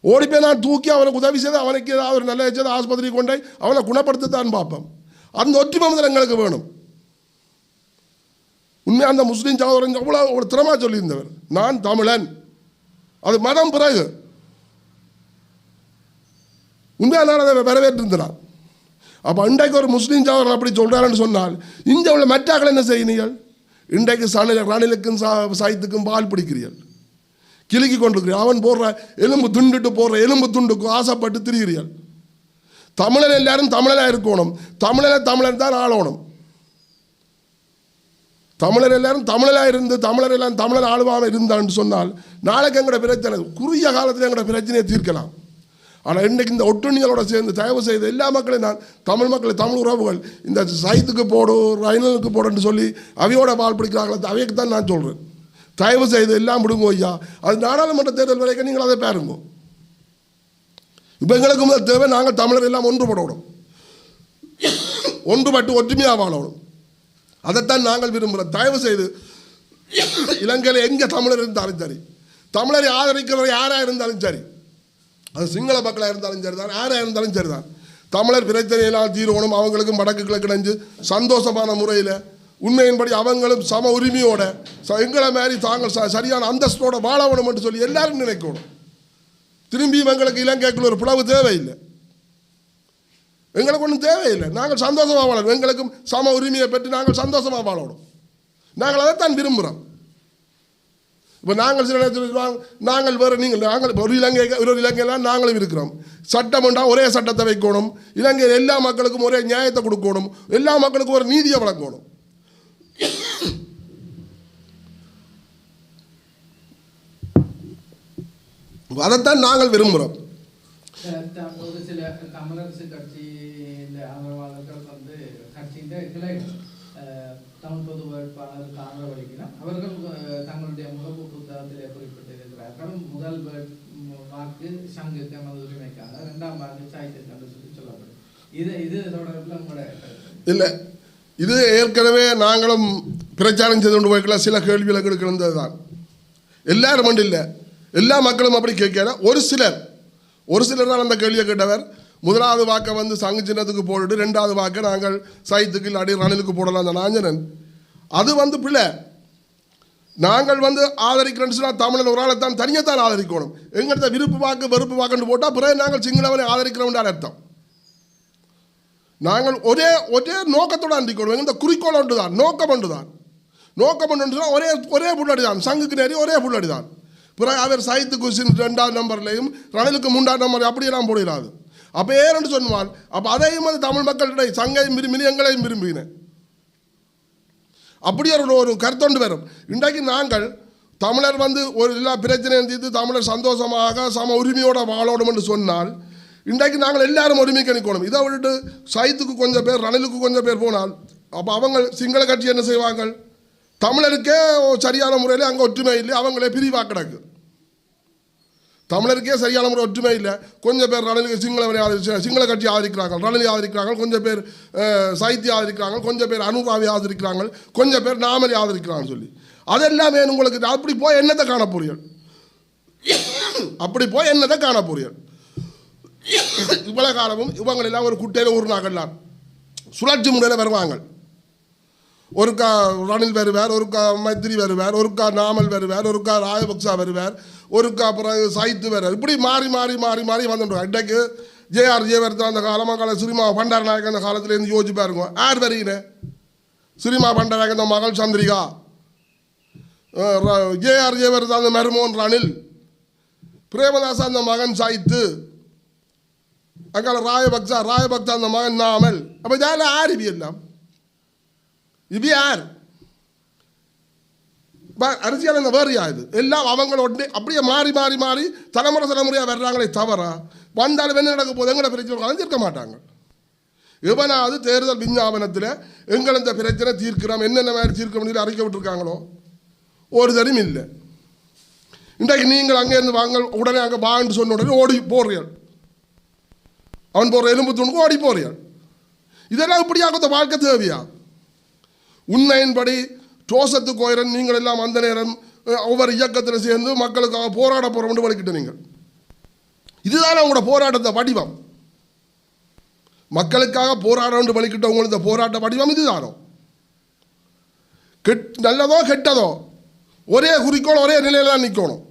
ஓடி போய் நான் தூக்கி அவனுக்கு உதவி செய்து அவனுக்கு ஏதாவது ஒரு நல்ல செய்து ஆஸ்பத்திரிக்கு கொண்டு போய் அவனை குணப்படுத்தத்தான் பார்ப்போம். அந்த ஒற்றுமை முதல் எங்களுக்கு வேணும். உண்மையாக அந்த முஸ்லீம் சகோதரன் அவ்வளோ ஒரு திறமாக சொல்லியிருந்தவர். நான் தமிழன். அது மதம் பிறகு. உண்மையாக நான் அதை வரவேற்றிருந்தான் அப்போ இன்றைக்கு ஒரு முஸ்லீம் சகோதரன் அப்படி சொல்கிறாருன்னு சொன்னால் இங்கே உள்ள மற்றாக்கள் என்ன செய்யணும் இன்றைக்கு சனில ரணிலுக்கும் சா சாயத்துக்கும் பால் பிடிக்கிறீர்கள். கிழக்கி கொண்டிருக்கிறீர்கள். அவன் போடுற எலும்பு துண்டுட்டு போடுற எலும்பு துண்டுக்கும் ஆசைப்பட்டு திரிகிறீர்கள். தமிழன் எல்லாரும் தமிழனாக இருக்கணும். தமிழனை தமிழன் தான் ஆளணும். தமிழர் எல்லாரும் தமிழராக இருந்து தமிழர் எல்லாம் தமிழர் ஆளுவாமல் இருந்தான்னு சொன்னால் நாளைக்கு எங்களோட பிரச்சனை குறுகிய காலத்தில் எங்களோட பிரச்சனையை தீர்க்கலாம். ஆனால் இன்றைக்கு இந்த ஒட்டுண்ணிகளோட சேர்ந்து தயவு செய்து எல்லா மக்களையும் நான் தமிழ் மக்களை தமிழ் உறவுகள் இந்த சைத்துக்கு போடு ரயிலுக்கு போடுன்னு சொல்லி அவையோட பால் பிடிக்கிறாங்களே அவைக்கு தான் நான் சொல்கிறேன் தயவு செய்து எல்லாம் விடுங்க ஐயா. அது நாடாளுமன்ற தேர்தல் வரைக்கும் நீங்கள் அதை பாருங்க. இப்போ எங்களுக்கு முதல் தேவை நாங்கள் தமிழர் எல்லாம் ஒன்றுபடணும். ஒன்றுபட்டு ஒற்றுமையாக வாழணும். அதைத்தான் நாங்கள் விரும்புகிறோம். தயவு செய்து இலங்கையில் எங்கே தமிழர் இருந்தாலும் சரி தமிழரை ஆதரிக்கிறவர் யாராக இருந்தாலும் சரி அது சிங்கள மக்களாக இருந்தாலும் சரி தான் யாராக இருந்தாலும் சரி தான் தமிழர் பிரச்சனையெல்லாம் தீர்வணும் அவங்களுக்கும் வடக்கு கிழக்கு நஞ்சு சந்தோஷமான முறையில் உண்மையின்படி அவங்களும் சம உரிமையோட ச- எங்களை மாதிரி தாங்கள் ச- சரியான அந்தஸ்தோட வாழ வேணும்னு சொல்லி எல்லாரும் நினைக்கணும். திரும்பியும் எங்களுக்கு இலங்கைக்குள்ள ஒரு பிளவு தேவையில்லை. எங்களுக்கு ஒன்றும் தேவையில்லை. நாங்கள் சந்தோஷமாக வாழணும். எங்களுக்கும் சம உரிமையை பெற்று நாங்கள் சந்தோஷமாக வாழணும். நாங்கள் அதைத்தான் விரும்புகிறோம் இப்போ நாங்கள் சில நேரத்தில் நாங்கள் வேறு நீங்கள் நாங்கள் ஒரு இலங்கை ஒரு இலங்கையெல்லாம் நாங்களும் இருக்கிறோம். சட்டம் உண்டா? ஒரே சட்டத்தை வைக்கணும். இலங்கையில் எல்லா மக்களுக்கும் ஒரே நியாயத்தை கொடுக்கணும். எல்லா மக்களுக்கும் ஒரு நீதியை வழங்கணும். அதைத்தான் நாங்கள் விரும்புகிறோம் சில தமிழரசு கட்சி கட்சியின் கிளைகள் தமிழ் பொது வேட்பாளருக்கு ஆதரவளிக்கிறார் அவர்கள் தங்களுடைய முகப்பு புத்தகத்திலே குறிப்பிட்டிருக்கிறார்கள் முதல் வாக்கு சங்கு தமது உரிமைக்காக இரண்டாம் வாக்கு சாய்த்துக்கு சொல்லி சொல்லப்படும். இது இது தொடர்பில் உங்களோட இல்லை இது ஏற்கனவே நாங்களும் பிரச்சாரம் செய்து கொண்டு போய்க்கலாம் சில கேள்விகளுக்கு எடுக்கிறது தான் எல்லாரும் மட்டும் இல்லை எல்லா மக்களும் அப்படி கேட்கல ஒரு சிலர் ஒரு சிலர் தான் அந்த கேள்வியை கேட்டவர். முதலாவது வாக்கை வந்து சங்கு சின்னத்துக்கு போட்டுட்டு ரெண்டாவது வாக்கை நாங்கள் சைத்துக்கு இல்லாடி ரணிலுக்கு போடலாம் அந்த நாஞ்சனன் அது வந்து பிள்ளை நாங்கள் வந்து ஆதரிக்கிறோன்னு சொன்னால் தமிழன் ஒரு ஆளை தான் தனியாக தான் ஆதரிக்கணும். எங்கிட்ட விருப்பு வாக்கு வெறுப்பு வாக்குன்னு போட்டால் பிறகு நாங்கள் சிங்களவனை ஆதரிக்கிறோம்னு அர்த்தம். நாங்கள் ஒரே ஒரே நோக்கத்தோடு அண்டிக்கணும் எங்கிட்ட குறிக்கோள் ஒன்று தான் நோக்கம் ஒன்று தான் நோக்கம் ஒன்று ஒரே ஒரே புள்ளடி தான் சங்குக்கு நேரி ஒரே புள்ளடி தான் பிறகு அவர் சைத்து குசின் ரெண்டாவது நம்பர்லையும் ரணிலுக்கு மூன்றாவது நம்பர் அப்படியெல்லாம் போடுகிறாது அப்போ ஏன்னு சொன்னால் அப்போ அதையும் வந்து தமிழ் மக்களிடையே சங்கையும் விரும்பினு எங்களையும் விரும்பினேன். அப்படி ஒரு ஒரு கருத்தொண்டு வரும். இன்றைக்கு நாங்கள் தமிழர் வந்து ஒரு எல்லா பிரச்சனையும் தீர்த்து தமிழர் சந்தோஷமாக சம உரிமையோட வாழணும் என்று சொன்னால் இன்றைக்கு நாங்கள் எல்லாரும் உரிமைக்கு நிற்கணும். இதை விட்டுட்டு சைத்துக்கு கொஞ்சம் பேர் ரணிலுக்கு கொஞ்சம் பேர் போனால் அப்போ அவங்க சிங்கள கட்சி என்ன செய்வாங்க தமிழருக்கே சரியான முறையில் அங்கே ஒற்றுமை இல்லை அவங்களே பிரிவாக கிடக்கு. தமிழருக்கே சரியான முறை ஒற்றுமை இல்லை. கொஞ்சம் பேர் ரணிலுக்கு சிங்களவரை ஆதரிச்சு சிங்கள கட்சி ஆதரிக்கிறார்கள் ரணிலை ஆதரிக்கிறார்கள் கொஞ்சம் பேர் அஹ், சாகித்ய ஆதரிக்கிறாங்க கொஞ்சம் பேர் அனுபாவை ஆதரிக்கிறாங்க கொஞ்சம் பேர் நாமலை ஆதரிக்கிறாங்கன்னு சொல்லி. அதெல்லாமே உங்களுக்கு. அப்படி போய் என்னத்தை காண போறீர்கள் அப்படி போய் என்னத்தை காண போறீர்கள் இவ்வளவு காலமும் இவங்களெல்லாம் ஒரு குட்டையில் ஊர்னாங்கல்லாம் சுழற்சி முறையில் வருவாங்க. ஒருக்கா ரணில் வருவார் ஒருக்கா மைத்திரி வருவார் ஒருக்கா நாமல் வருவார் ஒருக்கா ராஜபக்சா வருவார். ஒருக்கா பிறகு சாய்த்து வருவார் இப்படி மாறி மாறி மாறி மாறி வந்துடுவார் இன்றைக்கு ஜேஆர் ஜெயவர்தன் அந்த காலமாக கால சினிமா பண்டாரநாயக் அந்த காலத்துலேருந்து யோசிப்பா இருக்கும் யார் வருகிறே சினிமா பண்டாரநாயக் அந்த மகள் சந்திரிகா. ஜேஆர் ஜெயவர்தன் அந்த மருமோன் ரணில். பிரேமதாஸ் அந்த மகன் சாய்த்து. அங்கால ராயபக்சா ராயபக்சா அந்த மகன் நாமல். அப்போ இதால இவி எல்லாம்? இவி யார்? அரசியல் இந்த வேறு இது? எல்லாம் அவங்களோட அப்படியே மாறி மாறி மாறி தலைமுறை தலைமுறையாக வர்றாங்களே தவிர வந்தாலும் என்ன நடக்க போது எங்களை பிரச்சனை? அழிஞ்சிருக்க மாட்டாங்க. எவனாவது தேர்தல் விஞ்ஞாபனத்தில் எங்கள் இந்த பிரச்சனை தீர்க்கிறோம் என்னென்ன மாதிரி தீர்க்க முடியல அறிக்க விட்டுருக்காங்களோ? ஒரு தரும் இல்லை. இன்றைக்கு நீங்கள் அங்கேருந்து வாங்க உடனே அங்கே வான்னு சொன்ன உடனே ஓடி போறீர்கள். அவன் போடுற எலும்பு துணுக்கு ஓடி போறீர்கள். இதெல்லாம் இப்படியாக இந்த வாழ்க்கை தேவையா? உண்மையின்படி ஜோசத்து கோயிரன் நீங்கள் எல்லாம் அந்த நேரம் ஒவ்வொரு இயக்கத்தில் சேர்ந்து மக்களுக்காக போராட போகிறோம்னு வலிக்கிட்டு நீங்கள். இதுதானே உங்களோட போராட்டத்தை வடிவம். மக்களுக்காக போராடணும்னு வலிக்கிட்ட உங்களுக்கு இந்த போராட்ட வடிவம் இதுதானோ? கெட் நல்லதோ கெட்டதோ ஒரே குறிக்கோள் ஒரே நிலையிலாம் நிற்கணும்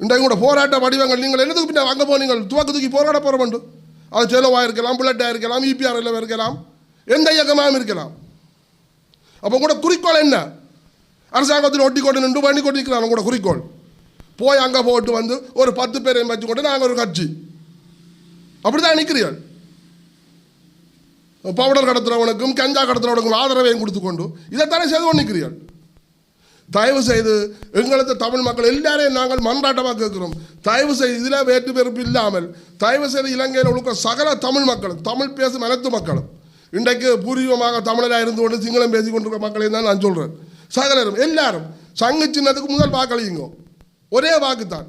இன்றைக்கு போராட்ட வடிவங்கள் நீங்கள் என்னதுக்கு பின்ன அங்கே போனீங்க துவக்க தூக்கி போராட போகிற அது செலவாக இருக்கலாம் புல்லட்டாக இருக்கலாம் இபிஆர்எல் இருக்கலாம் எந்த இயக்கமாகவும் இருக்கலாம். அப்போ கூட குறிக்கோள் என்ன? அரசாங்கத்தில் ஒட்டி கொண்டு நின்று பண்ணி கொண்டு நிற்கிறாங்க கூட குறிக்கோள். போய் அங்கே போட்டு வந்து ஒரு பத்து பேரையும் வச்சு கொண்டு நாங்கள் ஒரு கட்சி. அப்படி தான் நிற்கிறீர்கள் பவுடர் கடத்துறவனுக்கும் கஞ்சா கடத்துறவனுக்கும் ஆதரவையும் கொடுத்து கொண்டு இதைத்தானே செய்து கொண்டு நிற்கிறீர்கள் தயவு செய்து எங்களது தமிழ் மக்கள் எல்லாரையும் நாங்கள் மன்றாட்டமாக கேட்கிறோம். தயவு செய்து இதில் வேற்று வெறுப்பு இல்லாமல் தயவு செய்து இலங்கையில் உள்ள சகல தமிழ் மக்களும் தமிழ் பேசும் அனைத்து மக்களும் இன்றைக்கு பூர்வீகமாக தமிழராக இருந்து கொண்டு சிங்களம் பேசி கொண்டிருக்கிற மக்களையும் தான் நான் சொல்கிறேன் சகலரும் எல்லாரும் சங்கு சின்னத்துக்கு முதல் வாக்களியுங்க. ஒரே வாக்கு தான்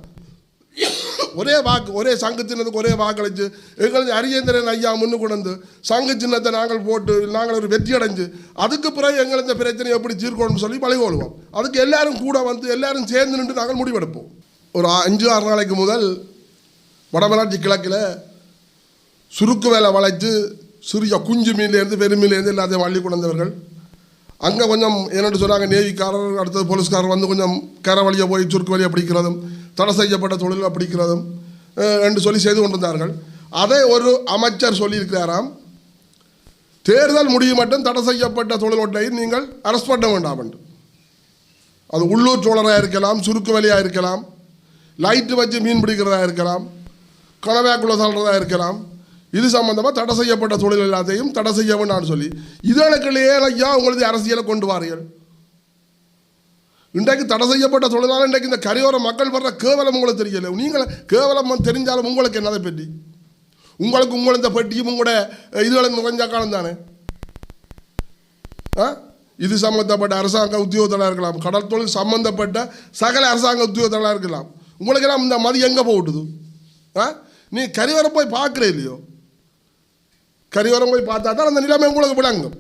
ஒரே வாக்கு ஒரே சங்கு சின்னத்துக்கு ஒரே வாக்களிச்சு எங்களது அரியந்திரன் ஐயா முன்னு கொண்டு வந்து சங்கு சின்னத்தை நாங்கள் போட்டு நாங்கள் ஒரு வெற்றி அடைஞ்சு அதுக்கு பிறகு எங்கள் இந்த பிரச்சனையை எப்படி தீர்க்கணும்னு சொல்லி பழகொள்வோம் அதுக்கு எல்லாரும் கூட வந்து எல்லாரும் சேர்ந்து நின்று நாங்கள் முடிவெடுப்போம். ஒரு அஞ்சு ஆறு நாளைக்கு முதல் வடமராட்சி கிழக்கில் சுருக்கு வேலை வளைச்சு சிறிய குஞ்சு மீன்லேருந்து பெருமீன்லேருந்து எல்லாத்தையும் வள்ளி கொண்டு வந்தவர்கள். அங்கே கொஞ்சம் என்னென்னு சொன்னாங்க நேவிக்காரர் அடுத்தது போலீஸ்காரர் வந்து கொஞ்சம் கரை வழியாக போய் சுருக்கு வழியாக பிடிக்கிறதும் தடை செய்யப்பட்ட தொழிலை பிடிக்கிறதும் என்று சொல்லி செய்து கொண்டிருந்தார்கள். அதை ஒரு அமைச்சர் சொல்லியிருக்கிறாராம் தேர்தல் முடியும் மட்டும் தடை செய்யப்பட்ட தொழிலோட்டை நீங்கள் அரெஸ்ட் பண்ண வேண்டாம் என்று. அது உள்ளூர் சோழராக இருக்கலாம் சுருக்கு வழியாக இருக்கலாம் லைட்டு வச்சு மீன் பிடிக்கிறதா இருக்கலாம் கனவாக்குள்ள சொல்கிறதா இருக்கலாம் இது சம்பந்தமாக தடை செய்யப்பட்ட தொழில் எல்லாத்தையும் தடை செய்ய வேண்டாம்னு சொல்லி இதனுக்குள்ளேயே ஐயா உங்களது அரசியலை கொண்டு வாரீர்கள் இன்றைக்கு தடை செய்யப்பட்ட தொழிலாளர் இன்றைக்கு இந்த கரையோர மக்கள் வர்ற கேவலம் உங்களுக்கு தெரியல. நீங்கள் கேவலம் தெரிஞ்சாலும் உங்களுக்கு என்னதை பற்றி உங்களுக்கு உங்களை இந்த பெட்டியும் உங்களோட இதுகளும் நுழைஞ்ச காலம் தானே? ஆ? இது சம்மந்தப்பட்ட அரசாங்க உத்தியோகத்தலாக இருக்கலாம். கடல் தொழில் சம்பந்தப்பட்ட சகல அரசாங்க உத்தியோகத்தலாக இருக்கலாம். உங்களுக்கு எல்லாம் இந்த மதி எங்கே போட்டுது? ஆ? நீ கரிவரம் போய் பார்க்குற இல்லையோ? கரிவரம் போய் பார்த்தா தான் அந்த நிலைமை உங்களுக்கு விளங்கும்.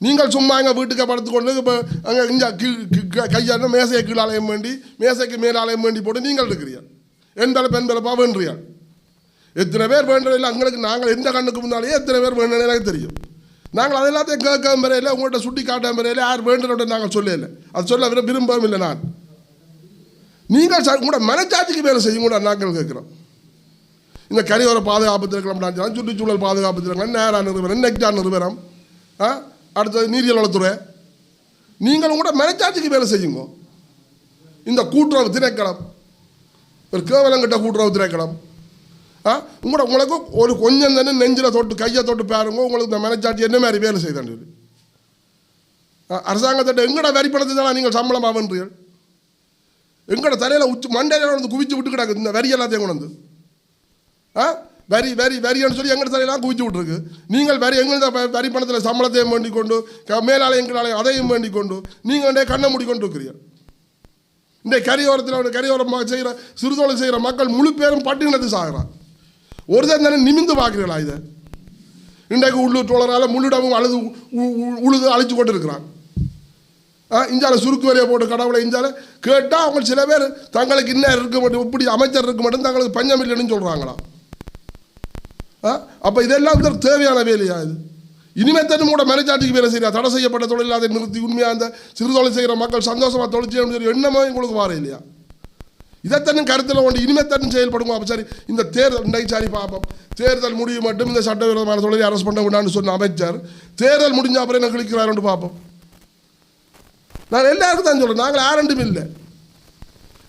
நீங்கள் சும்மா எங்கள் வீட்டுக்கு படுத்துக்கொண்டு இப்போ அங்கே இங்கே கையாண்ட மேசையை கீழாலயம் வேண்டி மேசைக்கு மேலாலயம் வேண்டி போட்டு நீங்கள் இருக்கிறீர்கள். என்பதை பெண்பிறப்பா வேண்டுறீர்கள் எத்தனை பேர் வேண்டதில்லை எங்களுக்கு நாங்கள் எந்த கண்ணுக்கு முன்னாலேயே எத்தனை பேர் வேண்டது எனக்கு தெரியும். நாங்கள் அது எல்லாத்தையும் கேட்க முறையில் உங்கள்கிட்ட சுட்டி காட்ட முறையில் யார் வேண்டுறோட நாங்கள் சொல்லல. அது சொல்ல விரும்பவும் இல்லை நான். நீங்கள் உங்களோட மனச்சாட்சிக்கு வேலை செய்யும் கூட நாங்கள் கேட்குறோம். இந்த கரையோர பாதுகாப்பு திறக்கலாம் சுற்றுச்சூழல் பாதுகாப்பு திறக்கலாம் நேரா நிறுவனம் நெக்டா நிறுவனம்? ஆ? அடுத்தது நீரியல் வளத்துறை நீங்கள் கூட மனச்சாட்சிக்கு வேலை செய்யுங்க. இந்த கூட்டுறவு திணைக்களம். ஒரு கேவலங்கிட்ட கூட்டுறவு திணைக்களம். ஆ? உங்களோட உங்களுக்கு ஒரு கொஞ்சம் தானே நெஞ்சில் தொட்டு கையை தொட்டு பாருங்க உங்களுக்கு இந்த மனச்சாட்சி என்ன மாதிரி வேலை செய்தான் ஆ, அரசாங்கத்திட்ட எங்கட வரி பணத்தை தான் நீங்கள் சம்பளம் பண்ணுறீர்கள் எங்கட தலையில் உச்சி மண்டையில் வந்து குவிச்சு விட்டு கிடக்குது இந்த வரி எல்லாத்தையும் கொண்டு வந்து. ஆ? வரி வரி வரின்னு சொல்லி எங்கள் தலையெல்லாம் குவிச்சு விட்ருக்கு நீங்கள் வரி எங்கள் வரி பணத்தில் சம்பளத்தையும் வேண்டி கொண்டு க- மேலாலயம் அதையும் வேண்டி கொண்டு நீங்கள் வந்து கண்ணை மூடி கொண்டு இருக்கிறீர்கள் இந்த கரையோரத்தில் கரையோரம் செய்கிற சிறுதொழில் செய்கிற மக்கள் முழு பேரும் பட்டினத்து சாகிறான். ஒரு தான் தானே நிமிந்து பார்க்குறீங்களா இதை? இன்றைக்கு உள்ளூர் தோழரால் முள்ளிடமும் அழுது உ- உழுது அழிச்சு கொண்டு இருக்கிறான் ஆ இஞ்சால சுருக்கு வரைய போட்டு கடவுளை இஞ்சால கேட்டால் அவங்க சில பேர் தங்களுக்கு இன்னும் இருக்க மாட்டோம் இப்படி அமைச்சர் இருக்க மட்டும் தங்களுக்கு பஞ்சம் இல்லைன்னு சொல்கிறாங்களாம் அப்போ இதெல்லாம் இதற்கு தேவையான வேலையா இது? இனிமேல் தான் கூட மனச்சாட்சிக்கு வேலை செய்யறா. தடை செய்யப்பட்ட தொழில் அதை நிறுத்தி உண்மையாக அந்த சிறு தொழில் செய்கிற மக்கள் சந்தோஷமாக தொழில் செய்யணும்னு சொல்லி எண்ணமே உங்களுக்கு வார இல்லையா? இதைத்தன்னும் கருத்தில் கொண்டு இனிமேல் தன்னும் செயல்படுங்க அப்போ சரி இந்த தேர்தல் இன்றைக்கு சரி பார்ப்போம் தேர்தல் முடிவு மட்டும் இந்த சட்டவிரோதமான தொழிலை அரசு பண்ண வேண்டாம்னு சொன்ன அமைச்சர் தேர்தல் முடிஞ்ச அப்புறம் என்ன கிழிக்கிறாருன்னு பார்ப்போம் நான் எல்லாருக்கும் தான் சொல்கிறேன் நாங்கள் ஆரண்டும் இல்லை.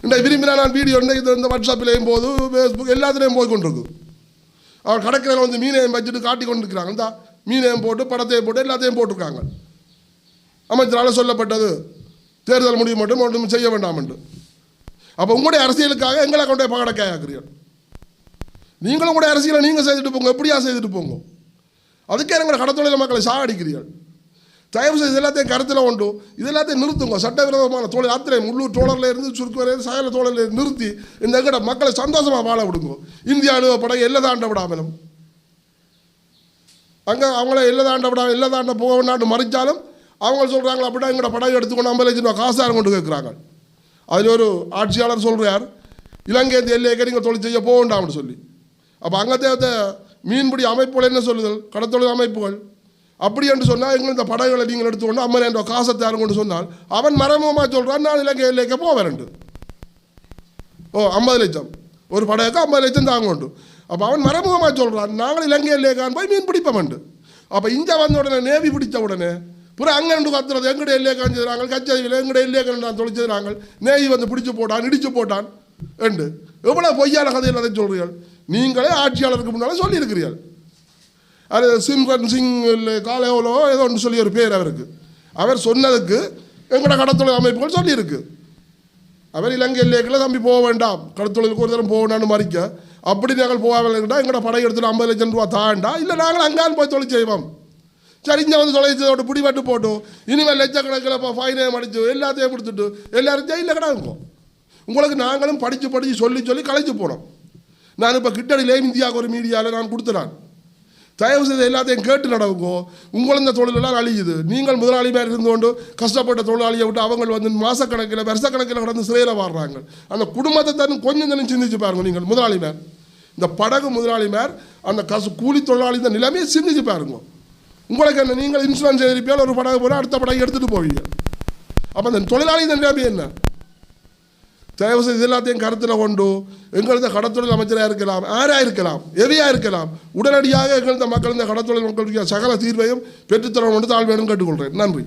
இன்றைக்கு விரும்பினா நான் வீடியோ இன்றைக்கு இந்த வாட்ஸ்அப்லேயும் போது ஃபேஸ்புக் எல்லாத்துலேயும் போய் கொண்டிருக்கு அவர் கடற்கரையில் வந்து மீனையும் வச்சுட்டு காட்டி கொண்டு இருக்கிறாங்க இந்த மீனையும் போட்டு படத்தையும் போட்டு எல்லாத்தையும் போட்டிருக்காங்க. அமைச்சரால் சொல்லப்பட்டது தேர்தல் முடிவு மட்டும் ஒன்றும் செய்ய வேண்டாம் என்று. அப்போ உங்களுடைய அரசியலுக்காக எங்களை கொண்டே பகடக்காயாக்குறீர்கள். நீங்களும் கூட அரசியலை நீங்கள் செய்துட்டு போங்க எப்படியா செய்துட்டு போங்க. அதுக்கே எங்களை கடத்தொழில மக்களை சாகடிக்கிறீர்கள். தயவு செய்து எல்லாத்தையும் கருத்தில் கொண்டு இது எல்லாத்தையும் நிறுத்துங்க. சட்டவிரோதமான தொழில் அத்தனை உள்ளூர் தோழரில் இருந்து சுருக்கு வரையில சாயல தோழரில் நிறுத்தி இந்த எங்கட மக்களை சந்தோஷமாக வாழ விடுங்க. இந்தியா அனுபவப்பட எல்லை தாண்ட விடாமலும். அங்கே அவங்கள எல்லை தாண்ட விடாம எல்லை தாண்ட போக வேண்டாம்னு மறைச்சாலும் அவங்க சொல்கிறாங்களா அப்படின்னா எங்களோட படகு எடுத்துக்கொண்டு ஐம்பது லட்சம் ரூபா காசாரம் கொண்டு கேட்குறாங்க அதில் ஒரு ஆட்சியாளர் சொல்கிறார் இலங்கை எல்லையை நீங்கள் தொழில் செய்ய போக வேண்டாம்னு சொல்லி. அப்போ அங்கத்தே மீன்பிடி அமைப்புகள் என்ன சொல்லுதல்? கடத்தொழில் அமைப்புகள். அப்படி என்று சொன்னால் எங்களை இந்த படகுகளை நீங்கள் எடுத்துக்கொண்டு அம்மன் என்ற காசை தயாரும் கொண்டு சொன்னால் அவன் மரமமாக சொல்கிறான் நான் இலங்கை எல்லைக்கு போவேன் ஓ ஐம்பது லட்சம். ஒரு படகுக்கு ஐம்பது லட்சம் தாங்க உண்டு. அப்போ அவன் மரமுகமாக சொல்கிறான் நாங்கள் இலங்கை எல்லைக்கான் போய் மீன் பிடிப்போம்ண்டு அப்போ இங்கே வந்த உடனே நேவி பிடிச்ச உடனே புற அங்கே ரெண்டு கத்துறது எங்கடைய எல்லையை செய்கிறாங்க? கச்சேரியில் எங்கட எல்லையை நான் தொலைச்சதுறாங்க நேவி வந்து பிடிச்சி போட்டான் இடிச்சு போட்டான் என்று. எவ்வளோ பொய்யான கதையில் அதை சொல்கிறீர்கள் நீங்களே ஆட்சியாளருக்கு முன்னால் சொல்லியிருக்கிறீர்கள். அது சிம்ரன் சிங் இல்லை காலேவலோ ஏதோ ஒன்று சொல்லி ஒரு பேர் அவருக்கு. அவர் சொன்னதுக்கு எங்களோட கடத்தொழில் அமைப்புகள் சொல்லியிருக்கு. அவர் இலங்கை எல்லைக்குள்ள தம்பி போக வேண்டாம். கடத்தொழிலுக்கு ஒரு தரம் போகணும்னு மறிக்க. அப்படி நாங்கள் போகாமல் எங்களோட படை எடுத்துட்டு ஐம்பது லட்சம் ரூபா தாண்டா? இல்லை நாங்கள் அங்கான் போய் தொழில் செய்வோம். சரி இங்கே வந்து தொலைச்சதோட பிடிபட்டு போட்டோம் இனிமேல் லட்சக்கணக்கில் இப்போ ஃபைனையும் அடிச்சு எல்லாத்தையும் கொடுத்துட்டு எல்லாரும் ஜெயிலில் கிடக்கும். உங்களுக்கு நாங்களும் படித்து படித்து சொல்லி சொல்லி கலைச்சு போனோம். நான் இப்போ கிட்டடியிலே இந்தியாவுக்கு ஒரு மீடியாவில் நான் கொடுத்துறேன். தயவு செய்து எல்லாத்தையும் கேட்டு நடவுங்கோ. உங்களும் இந்த தொழிலெல்லாம் அழியுது. நீங்கள் முதலாளி மாதிரி இருந்து கொண்டு கஷ்டப்பட்ட தொழிலாளியை விட்டு அவங்க வந்து மாதக்கணக்கில் வருஷக்கணக்கில் கடந்து சிறையில் வாடுறாங்க அந்த குடும்பத்தை தான் கொஞ்சம் தானே சிந்திச்சு பாருங்க நீங்கள் முதலாளி மேர் இந்த படகு முதலாளி மேர் அந்த கசு கூலி தொழிலாளி இந்த நிலைமையை சிந்திச்சு பாருங்க. உங்களுக்கு என்ன நீங்கள் இன்சூரன்ஸ் எழுதிப்பியால் ஒரு படகு போனால் அடுத்த படகு எடுத்துகிட்டு போவீங்க. அப்போ அந்த தொழிலாளி இந்த நிலைமை என்ன? தயவு செய்து எல்லாத்தையும் கருத்தில் கொண்டு எங்களது கடத்தொழில் அமைச்சராக இருக்கலாம் யாராக இருக்கலாம் எவையாக இருக்கலாம் உடனடியாக எங்களது மக்கள் இந்த கடத்தொழில் மக்களுடைய சகல தீர்வையும் பெற்றுத்தரணும் என்று தாழ்வேணும் கேட்டுக்கொள்கிறேன். நன்றி.